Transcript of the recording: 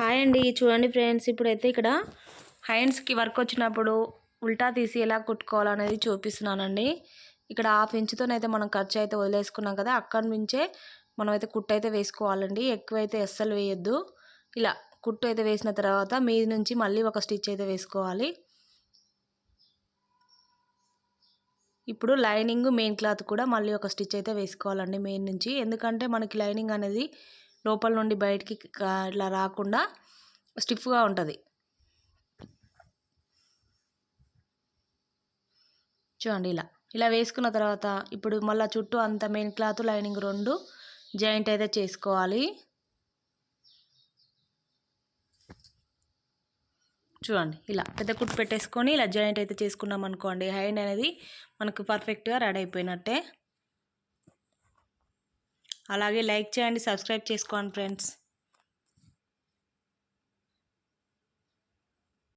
Hi అండి. చూడండి friends ఇప్పుడైతే ఇక్కడ హ్యాండ్స్కి వర్క్ వచ్చినప్పుడు ఉల్టా తీసి ఎలా కుట్టుకోవాలనేది చూపిస్తున్నానండి. ఇక్కడ హాఫ్ ఇంచుతోనైతే మనం ఖర్చు అయితే వదిలేసుకున్నాం కదా అక్కడి నుంచే మనం అయితే కుట్టు అయితే వేసుకోవాలండి. ఎక్కువైతే అస్సలు వేయొద్దు. ఇలా కుట్టు అయితే వేసిన తర్వాత మీది నుంచి మళ్ళీ ఒక స్టిచ్ అయితే వేసుకోవాలి. ఇప్పుడు లైనింగ్ మెయిన్ క్లాత్ కూడా మళ్ళీ ఒక స్టిచ్ అయితే వేసుకోవాలండి మెయిన్ నుంచి. ఎందుకంటే మనకి లైనింగ్ అనేది లోపల నుండి బయటికి ఇట్లా రాకుండా స్టిఫ్గా ఉంటుంది. చూడండి ఇలా. ఇలా వేసుకున్న తర్వాత ఇప్పుడు మళ్ళీ చుట్టూ అంత మెయిన్ క్లాత్ లైనింగ్ రెండు జాయింట్ అయితే చేసుకోవాలి. చూడండి ఇలా పెద్ద కుట్టు పెట్టేసుకొని ఇలా జాయింట్ అయితే చేసుకున్నాం అనుకోండి హ్యాండ్ అనేది మనకు పర్ఫెక్ట్గా రెడీ అయిపోయినట్టే. అలాగే లైక్ చేయండి సబ్స్క్రైబ్ చేసుకోండి ఫ్రెండ్స్.